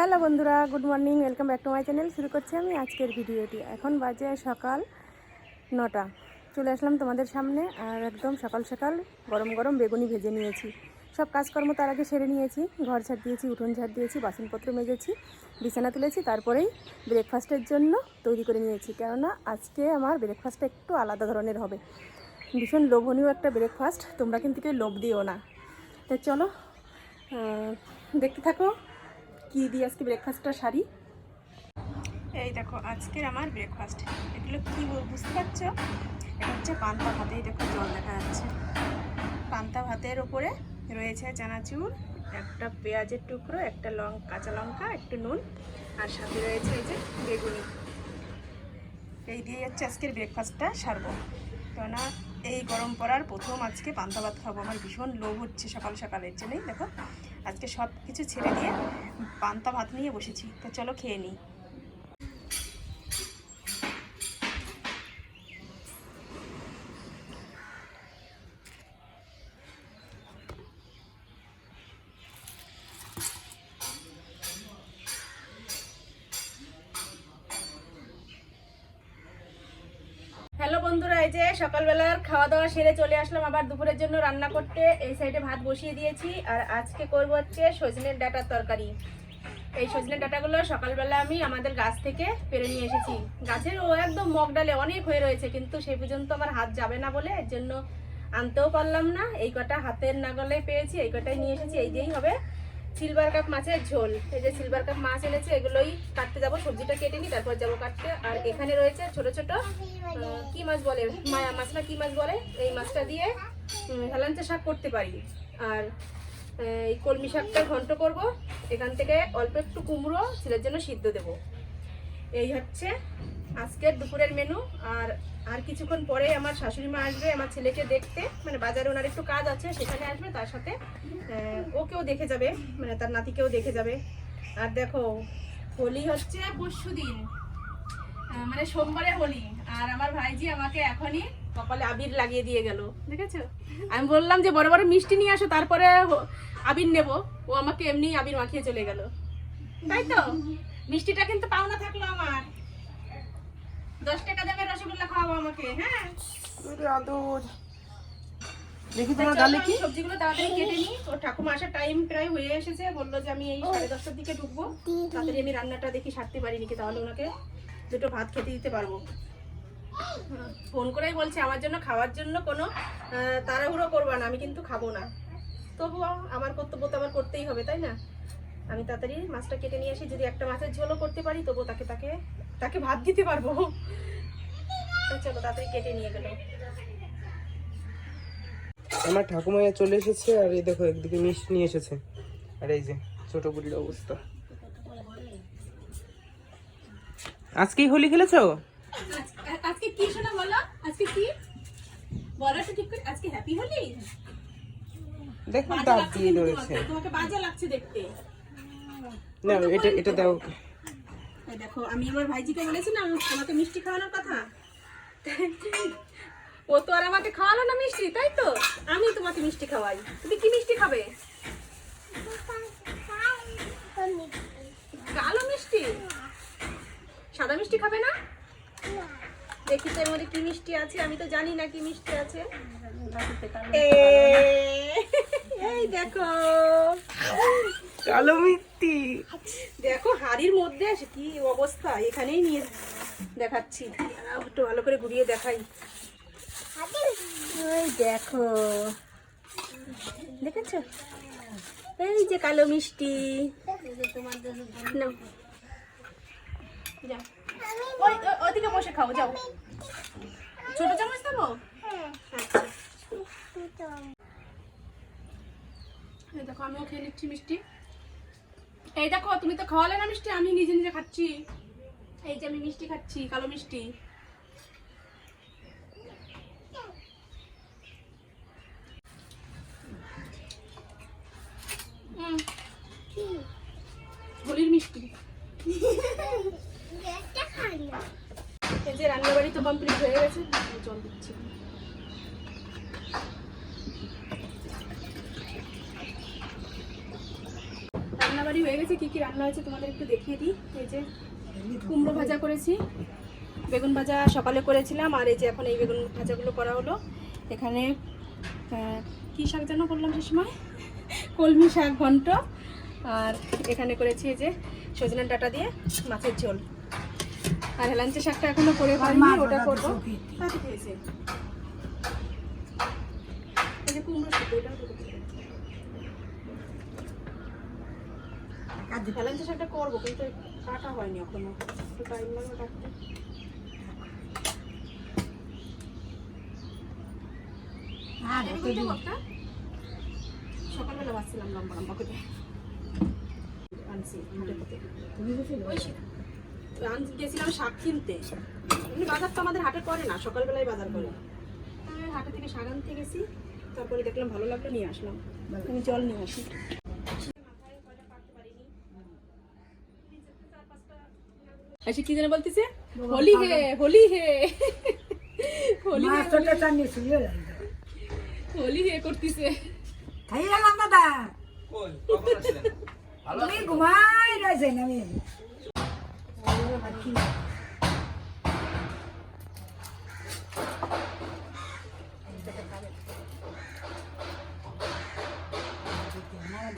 Hello বন্ধুরা, good morning, welcome back to my channel. শুরু করছি আমি আজকের ভিডিওটি। এখন বাজে সকাল নটা। চলে আসলাম তোমাদের সামনে, আর একদম সকাল সকাল গরম গরম বেগুনি ভেজে নিয়েছি। সব কাজকর্ম তার আগে সেরে নিয়েছি। ঘর ঝাড় দিয়েছি, উঠোন ঝাড় দিয়েছি, বাসনপত্র মেজেছি, বিছানা তুলেছি, তারপরেই ব্রেকফাস্টের জন্য তৈরি করে নিয়েছি। কেননা আজকে আমার ব্রেকফাস্টটা একটু আলাদা ধরনের হবে। ভীষণ লোভনীয় একটা ব্রেকফাস্ট তোমরা কিন্তু কেউ লোভ দিও না। তো চলো দেখতে থাকো। কি দিয়ে আজকে ব্রেকফাস্টটা সারি এই দেখো, আজকের আমার ব্রেকফাস্ট এগুলো কি বুঝতে পারছ? এটা হচ্ছে পান্তা ভাতে, এই দেখো জল দেখা যাচ্ছে। পান্তা ভাতের ওপরে রয়েছে চানাচুর, একটা পেঁয়াজের টুকরো, একটা লং, কাঁচা লঙ্কা, একটু নুন, আর সাথে রয়েছে এই যে বেগুনি। এই দিয়ে হচ্ছে আজকের ব্রেকফাস্টটা সারবো। কেননা এই গরম পড়ার প্রথম আজকে পান্তা ভাত খাব। আমার ভীষণ লোভ হচ্ছে সকাল সকালের জন্যই, দেখো। আজকে সব কিছু ছেড়ে দিয়ে পান্তা ভাত নিয়ে বসেছি। তো চলো খেয়ে নিই। সকালবেলার খাওয়া দাওয়া সেরে চলে আসলাম, আবার দুপুরের জন্য রান্না করতে। এই সাইডে ভাত বসিয়ে দিয়েছি, আর আজকে করব হচ্ছে সজনের ডাটার তরকারি। এই সজনের ডাটাগুলো সকালবেলা আমি আমাদের গাছ থেকে পেরে নিয়ে এসেছি। গাছের ও একদম মগ ডালে অনেক হয়ে রয়েছে, কিন্তু সেই পর্যন্ত আমার হাত যাবে না বলে এর জন্য আনতেও পারলাম না। এই কটা হাতের নাগলে পেয়েছি, এই কটাই নিয়ে এসেছি, এই দিয়েই হবে। সিলভার কাপ মাছের ঝোল। এই যে সিলভার কাপ মাছ এনেছে, এগুলোই কাটতে যাব, সবজিটা কেটে নিই, তারপর যাব কাটতে। আর এখানে রয়েছে ছোট ছোট কি মাছ বলে? মায়া মাছ না কি মাছ বলে? এই মাছটা দিয়ে হেলাঞ্চা শাক করতে পারি। আর এই কলমি শাকটা ঘন্ট করব। এখান থেকে অল্প একটু কুমড়ো ছেলের জন্য সিদ্ধ দেব। এই হচ্ছে আজকের দুপুরের মেনু আর আর কিছুক্ষণ পরে আমার শাশুড়ি মা আসবে আমার ছেলেকে দেখতে। মানে বাজারে ওনার একটু কাজ আছে, সেখানে আসবে, তার সাথে ওকেও দেখে যাবে মানে তার নাতিকেও দেখে যাবে। আর দেখো, হোলি হচ্ছে পরশু দিন মানে সোমবারে হোলি, আর আমার ভাইজি আমাকে এখনই কপালে আবির লাগিয়ে দিয়ে গেল। দেখেছ? আমি বললাম যে বড় বড় মিষ্টি নিয়ে আসো, তারপরে আবির নেব। ও আমাকে এমনি আবির মাখিয়ে চলে গেল। তাই তো? মিষ্টিটা কিন্তু পাওনা থাকল আমার। দশ টাকা দামের রসগোল্লা খাওয়াবো আমাকে হ্যাঁ? দেখি তোমার গালে কি? সবজিগুলো তাড়াতাড়ি কেটে ঠাকুমা আসার টাইম প্রায় হয়ে এসেছে বলল যে আমি এই সাড়ে দশটার দিকে ঢুকবো। তাড়াতাড়ি আমি রান্নাটা দেখি সারতে পারি নাকি তাহলে ওনাকে দুটো ভাত খেতে দিতে পারব। ফোন করেই বলছে আমার জন্য খাওয়ার জন্য কোনো তাড়াহুড়ো করবা না আমি কিন্তু খাব না। তবুও আমার কর্তব্য তো আমার করতেই হবে তাই না? আমি তাড়াতাড়ি মাছটা কেটে নিয়ে আসি যদি একটা মাছের ঝোলও করতে পারি তবুও তাকে তাকে তাকে ভাত দিতে পারব। তো চলো তাড়াতাড়ি কেটে নিয়ে গেলো। আমার ঠাকুমাইয়া চলে এসেছে আর এই দেখো একদিকে মিষ্টি নিয়ে এসেছে। আর এই যে ছোট বুড়ির অবস্থা। আজকেই হোলি খেলেছো? আজকে কি শোনা বলো? আজকে কি? বলো তো ঠিক করে। আজকে হ্যাপি হোলি? দেখো লাগছে দিয়ে রয়েছে। তোমাকে, বাজে লাগছে দেখতে। না এটা এটা দাও। দেখো, আমি আমার ভাইজিকে বলেছি না আমাকে মিষ্টি খাওয়ানোর কথা। ও তো আর আমাকে খাওয়ালো না মিষ্টি, তাই তো? আমি তোমাকে মিষ্টি খাওয়াই। তুমি কি মিষ্টি খাবে? কালো মিষ্টি? সাদা মিষ্টি খাবে না? দেখি তো এর মধ্যে কি মিষ্টি আছে, আমি তো জানি না কি মিষ্টি আছে। এই দেখো। কালো মিষ্টি। দেখো, হাড়ির মধ্যে কি অবস্থা? এখানেই নিয়ে দেখাচ্ছি। একটু ভালো করে ঘুরিয়ে দেখাই। দেখো। দেখেছ? এই যে কালো মিষ্টি। বসে আচ্ছা। দেখো, আমিও খেয়ে নিচ্ছি মিষ্টি। এই দেখো, তুমি তো খাওয়ালে না মিষ্টি? আমি নিজে নিজে খাচ্ছি। এই যে আমি মিষ্টি খাচ্ছি, কালো মিষ্টি। হোলির মিষ্টি। এই যে রান্নাবাড়ি তো কমপ্লিট হয়ে গেছে জল দিচ্ছি রান্নাবাড়ি বাড়ি হয়ে গেছে কি কি রান্না হয়েছে তোমাদের একটু দেখিয়ে দিই। এই যে কুমড়ো ভাজা করেছি বেগুন ভাজা সকালে করেছিলাম আর এই যে এখন এই বেগুন ভাজাগুলো করা হলো। এখানে কি শাক যেন করলাম সে সময়? কলমি শাক ঘন্ট। আর এখানে করেছি এই যে সজনের ডাটা দিয়ে মাছের ঝোল। আর হেলাঞ্চে শাকটা এখনও করে পারিনি ওটা করব। তাতে খেয়েছে এই যে কুমড়ো শুদ্ধ এটাও হেলাঞ্চে শাকটা করব কিন্তু কাটা হয়নি এখনও। একটু টাইম লাগবে কাটতে। সকালবেলা বাঁচছিলাম লম্বা লম্বা করে। আনছি গেছিলাম শাক কিনতে। বাজার তো আমাদের হাটে করে না সকালবেলায় বাজার করে। হাটে থেকে শাক আনতে গেছি তারপরে দেখলাম ভালো লাগল নিয়ে আসলাম। আমি জল নিয়ে আসি। আচ্ছা কি যেন বলতেছে? হোলি হে হোলি হে। হোলি হে হোলি। হে করতেছে। খাই গেলাম দাদা। তুমি ঘুমাই রয়েছেন আমি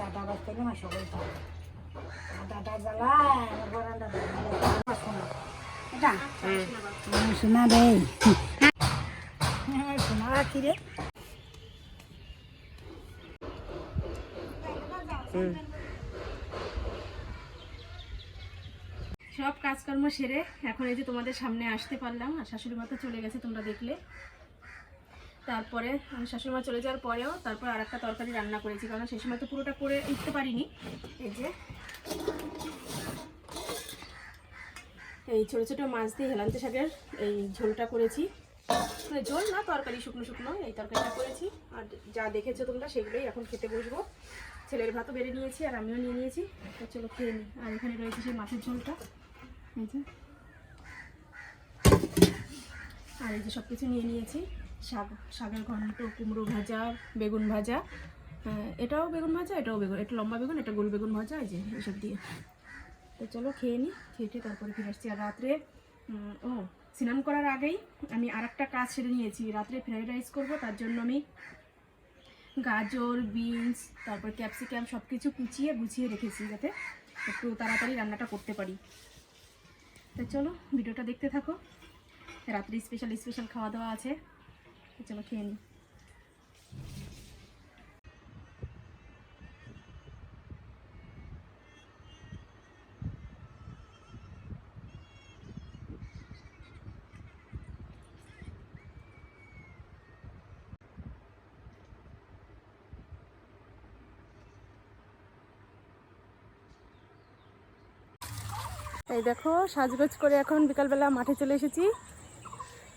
দাদা বাচ্চা না সবাই দাদা জ্বালা বরান্ডা এটা শোনা রে শোনা কি রে সব কাজকর্ম সেরে এখন এই যে তোমাদের সামনে আসতে পারলাম আর শাশুড়ি মা তো চলে গেছে তোমরা দেখলে। তারপরে আমি শাশুড়ি মা চলে যাওয়ার পরেও তারপর আর একটা তরকারি রান্না করেছি কারণ সেই সময় তো পুরোটা করে উঠতে পারিনি। এই যে এই ছোটো ছোটো মাছ দিয়ে হেলান্তে শাকের এই ঝোলটা করেছি। মানে ঝোল না, তরকারি শুকনো শুকনো এই তরকারিটা করেছি। আর যা দেখেছ তোমরা সেগুলোই এখন খেতে বসবো। ছেলের ভাতও বেড়ে নিয়েছি আর আমিও নিয়ে নিয়েছি। চলো খেয়ে নিই আর এখানে রয়েছে সেই মাছের ঝোলটা। এই যে। আর এই যে সব কিছু নিয়ে নিয়েছি। শাক, শাকের ঘন্ট, কুমড়ো ভাজা, বেগুন ভাজা। এটাও বেগুন ভাজা, এটাও বেগুন এটা লম্বা বেগুন এটা গোল বেগুন ভাজা, এই যে এসব দিয়ে। তো চলো খেয়ে নিই খেয়ে তারপরে ফিরে আসছি। আর রাত্রে ও, স্নান করার আগেই আমি আর একটা কাজ সেরে নিয়েছি। রাত্রে ফ্রাইড রাইস করব, তার জন্য আমি গাজর, বিনস, তারপর ক্যাপসিকাম সব কিছু কুচিয়ে গুছিয়ে রেখেছি যাতে একটু তাড়াতাড়ি রান্নাটা করতে পারি। তো চলো, ভিডিওটা দেখতে থাকো। রাত্রে স্পেশাল স্পেশাল খাওয়া দাওয়া আছে। চলো খেয়ে নিই এই দেখো, সাজগোজ করে এখন বিকালবেলা মাঠে চলে এসেছি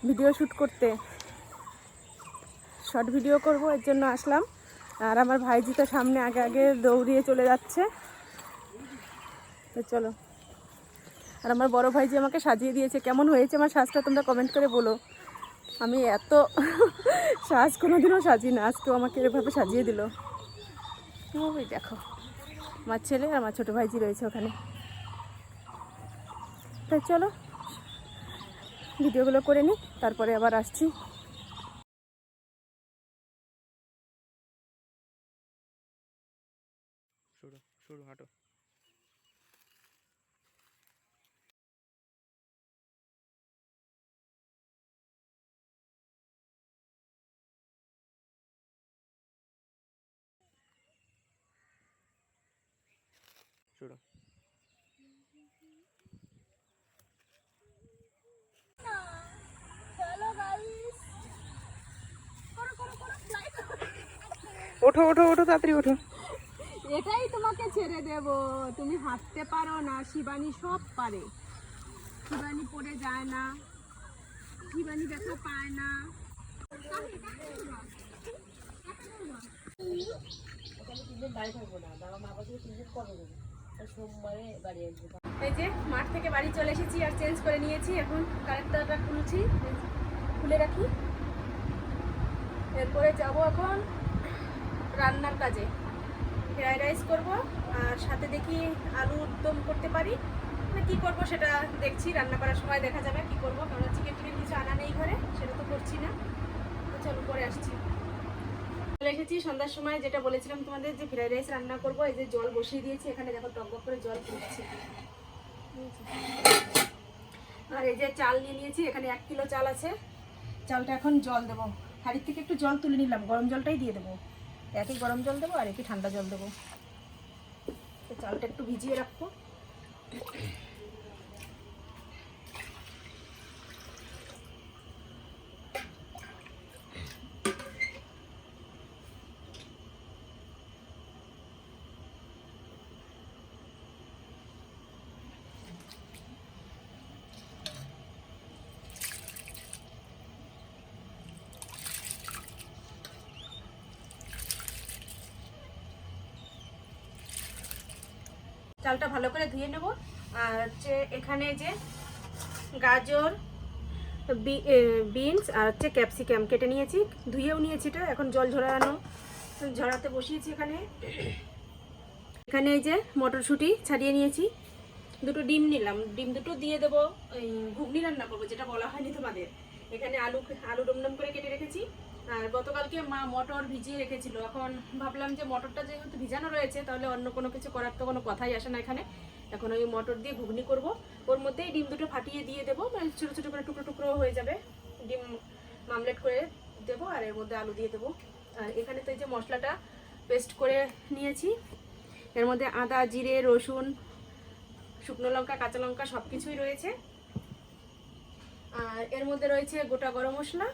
ভিডিও শ্যুট করতে। শর্ট ভিডিও করব, এর জন্য আসলাম। আর আমার ভাইজি তো সামনে আগে আগে দৌড়িয়ে চলে যাচ্ছে। তো চলো। আর আমার বড় ভাইজি আমাকে সাজিয়ে দিয়েছে। কেমন হয়েছে আমার সাজটা তোমরা কমেন্ট করে বলো। আমি এত সাজ কোনোদিনও সাজি না, আজকেও আমাকে এভাবে সাজিয়ে দিল। দেখো, আমার ছেলে আর আমার ছোটো ভাইজি রয়েছে ওখানে। তাই চলো ভিডিওগুলো করে নিই তারপরে আবার আসছি। শুরু শুরু হাঁটো শুরু ওঠো ওঠো ওঠো, তাড়াতাড়ি ওঠো। এটাই তোমাকে ছেড়ে দেব। তুমি হাঁটতে পারো না, শিবানী সব পারে। শিবানী পড়ে যায় না, শিবানী ব্যথা পায় না। এই যে, মাঠ থেকে বাড়ি চলে এসেছি আর চেঞ্জ করে নিয়েছি। এখন কারেক্টারটা খুলছি। খুলে রাখি। এরপরে যাব এখন রান্নার কাজে। ফ্রাইড রাইস করব আর সাথে দেখি আলুর দম করতে পারি। না কি করব সেটা দেখছি, রান্না করার সময় দেখা যাবে কি করব। কারণ চিকেন টিকেন কিছু আনা নেই ঘরে, সেটা তো করছি না। তো চলো পরে আসছি। চলে এসেছি সন্ধ্যার সময়, যেটা বলেছিলাম তোমাদের যে ফ্রাইড রাইস রান্না করব, এই যে জল বসিয়ে দিয়েছি, এখানে দেখো টকবক করে জল ফুটছে। আর এই যে চাল নিয়ে নিয়েছি, এখানে এক কিলো চাল আছে। চালটা এখন জল দেবো। হাড়ির থেকে একটু জল তুলে নিলাম, গরম জলটাই দিয়ে দেবো। একই গরম জল দেবো আর একই ঠান্ডা জল দেবো। চালটা একটু ভিজিয়ে রাখব। চালটা ভালো করে ধুয়ে নেব। আর হচ্ছে এখানে যে গাজর বিনস আর হচ্ছে ক্যাপসিকাম কেটে নিয়েছি। ধুয়েও নিয়েছি এটা, এখন জল ঝরানো, ঝরাতে বসিয়েছি এখানে। এখানে এই যে মটরশুঁটি ছাড়িয়ে নিয়েছি। দুটো ডিম নিলাম। ডিম দুটো দিয়ে দেবো এই ঘুগনি রান্না করব, যেটা বলা হয়নি তোমাদের। এখানে আলু আলু ডমডম করে কেটে রেখেছি। আর গতকালকে মা মটর ভিজিয়ে রেখেছিল। এখন ভাবলাম যে মটরটা যেহেতু ভিজানো রয়েছে, তাহলে অন্য কোনো কিছু করার তো কোনো কথাই আসে না এখানে। এখন ওই মটর দিয়ে ঘুগনি করব। ওর মধ্যেই ডিম দুটো ফাটিয়ে দিয়ে দেবো মানে ছোটো ছোটো করে টুকরো টুকরো হয়ে যাবে। ডিম মামলেট করে দেবো আর এর মধ্যে আলু দিয়ে দেবো। আর এখানে তো এই যে মশলাটা পেস্ট করে নিয়েছি। এর মধ্যে আদা, জিরে, রসুন, শুকনো লঙ্কা, কাঁচা লঙ্কা সব কিছুই রয়েছে। আর এর মধ্যে রয়েছে গোটা গরম মশলা।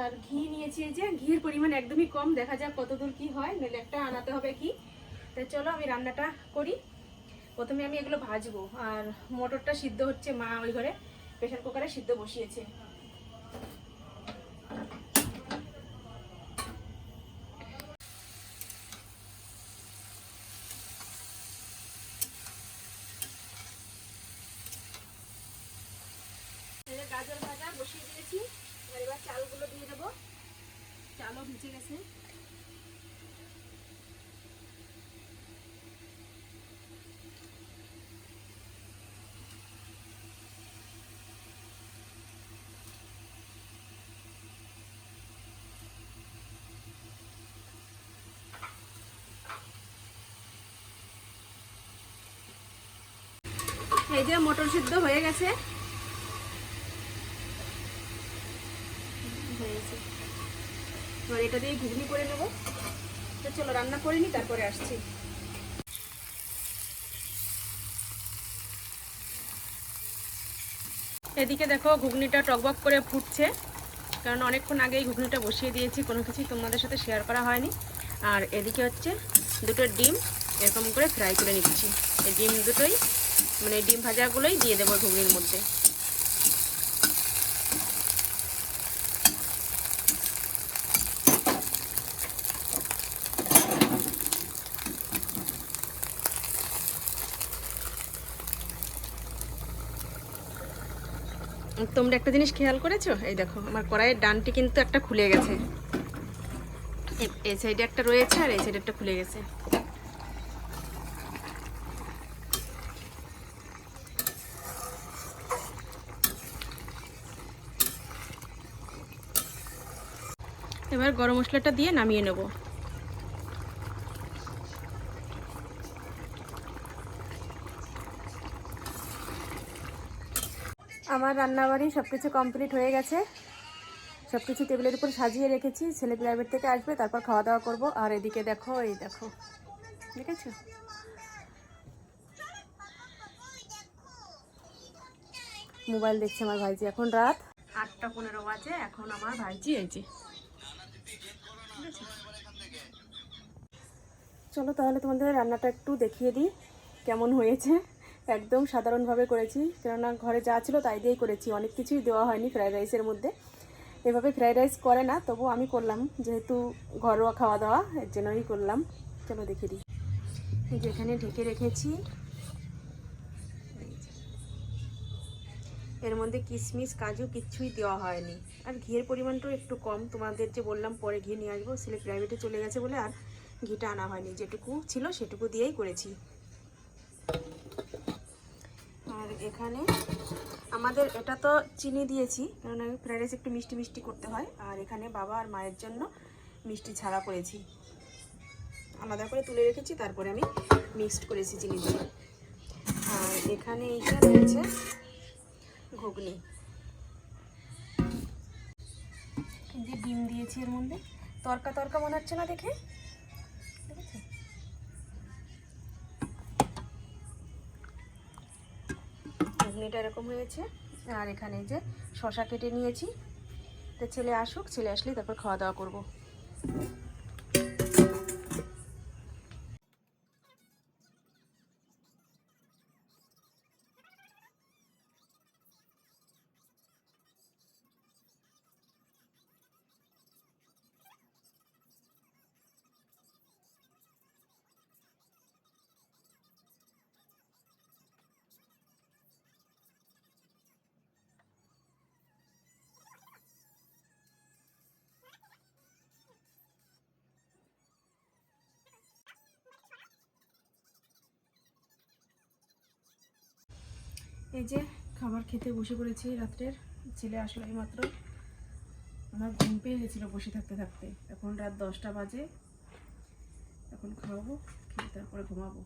আর ঘি নিয়েছি যে, ঘির পরিমাণ একদমই কম, দেখা যাক কতদূর কি হয় নইলে একটা আনাতে হবে কি তা চলো আমি রান্নাটা করি। প্রথমে আমি এগুলো ভাজবো, আর মটরটা সিদ্ধ হচ্ছে মা ওই ঘরে প্রেশার কুকারে সিদ্ধ বসিয়েছে এই যে গাজর ভাজা বসিয়ে দিয়েছি আর এবার চালগুলো দিয়ে দেবো চালও ভিজে গেছে এই যে মটর সিদ্ধ হয়ে গেছে। এটা দিয়ে ঘুগনি করে নেব। তো চলো রান্না করে নি, তারপরে আসছি। এদিকে দেখো ঘুগনিটা টকবক করে ফুটছে। কারণ অনেকক্ষণ আগেই ঘুগনিটা বসিয়ে দিয়েছি, কোনো কিছুই তোমাদের সাথে শেয়ার করা হয়নি। আর এদিকে হচ্ছে দুটো ডিম, এরকম করে ফ্রাই করে নিচ্ছি। এই ডিম দুটোই মানে ডিম ভাজাগুলোই দিয়ে দেবো ঘুগনির মধ্যে। তোমরা একটা জিনিস খেয়াল করেছ? এই দেখো, আমার কড়াইয়ের ডানটি কিন্তু একটা খুলে গেছে। এই সাইডে একটা রয়েছে আর এই সাইডে একটা খুলে গেছে। এবার গরম মশলাটা দিয়ে নামিয়ে নেব। আমার রান্নাবাড়ি সব কিছু কমপ্লিট হয়ে গেছে। সব কিছু টেবিলের উপর সাজিয়ে রেখেছি। ছেলে প্রাইভেট থেকে আসবে তারপর খাওয়া দাওয়া করব। আর এদিকে দেখো এই দেখো। দেখেছ? মোবাইল দেখছে আমার ভাইজি। এখন রাত। আটটা পনেরো বাজে এখন আমার ভাইজি এই যে। চলো তাহলে তোমাদের রান্নাটা একটু দেখিয়ে দিই কেমন হয়েছে। একদম সাধারণভাবে করেছি, কেননা ঘরে যা ছিল তাই দিয়েই করেছি, অনেক কিছুই দেওয়া হয়নি ফ্রায়েড রাইসের মধ্যে। এভাবে ফ্রায়েড রাইস করে না তবু আমি করলাম, যেহেতু ঘরোয়া খাওয়া দাওয়া, এর জন্যই করলাম। চলো দেখিয়ে দিই। এই যে এখানে ঢেকে রেখেছি এর মধ্যে কিশমিশ কাজু কিচ্ছুই দেওয়া হয়নি। আর ঘিয়ের পরিমাণটাও একটু কম। তোমাদের যে বললাম, পরে ঘি নিয়ে আসব। ছেলে প্রাইভেটে চলে গেছে বলে আর ঘিটা আনা হয়নি। যেটুকু ছিল সেটুকু দিয়েই করেছি। আর এখানে আমাদের এটা তো চিনি দিয়েছি, কারণ আমি ফ্রাইড রাইস একটু মিষ্টি মিষ্টি করতে হয়। আর এখানে বাবা আর মায়ের জন্য মিষ্টি ছাড়া করেছি। আলাদা করে তুলে রেখেছি, তারপরে আমি মিক্সড করেছি চিনি দিয়ে। আর এখানে এইটা রয়েছে ঘুগনি। যে ডিম দিয়েছি এর মধ্যে? তরকা তরকা মনে হচ্ছে না দেখে? ঘুগনিটা এরকম হয়েছে। আর এখানে যে শশা কেটে নিয়েছি। তো ছেলে আসুক, ছেলে আসলেই তারপর খাওয়া দাওয়া করব। এই যে খাবার খেতে বসে পড়েছি রাত্রের, ছেলে আসলো এইমাত্র। আমার ঘুম পেয়ে গেছিল বসে থাকতে থাকতে। এখন রাত দশটা বাজে। এখন খাওয়াবো, খেয়ে তারপরে ঘুমাবো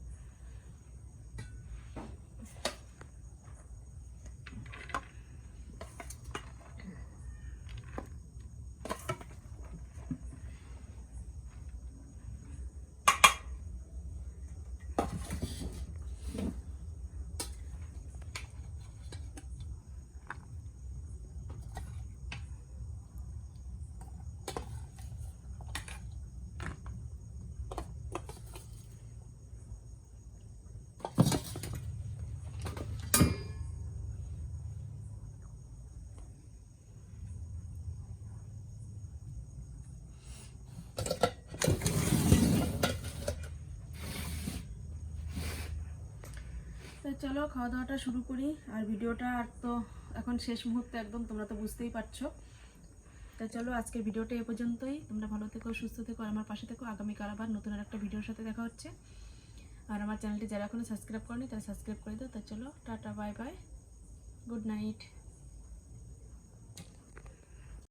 তো চলো খাওয়া দাওয়াটা শুরু করি। আর ভিডিওটা আর তো এখন শেষ মুহূর্তে একদম, তোমরা তো বুঝতেই পারছ। তা চলো, আজকের ভিডিওটা এ পর্যন্তই। তোমরা ভালো থেকো, সুস্থ থেকো, আর আমার পাশে থেকো। আগামীকাল আবার নতুন আর একটা ভিডিওর সাথে দেখা হচ্ছে। আর আমার চ্যানেলটি যারা এখনও সাবস্ক্রাইব করেনি, তারা সাবস্ক্রাইব করে দাও। তা চলো, tata, bye bye. Good night.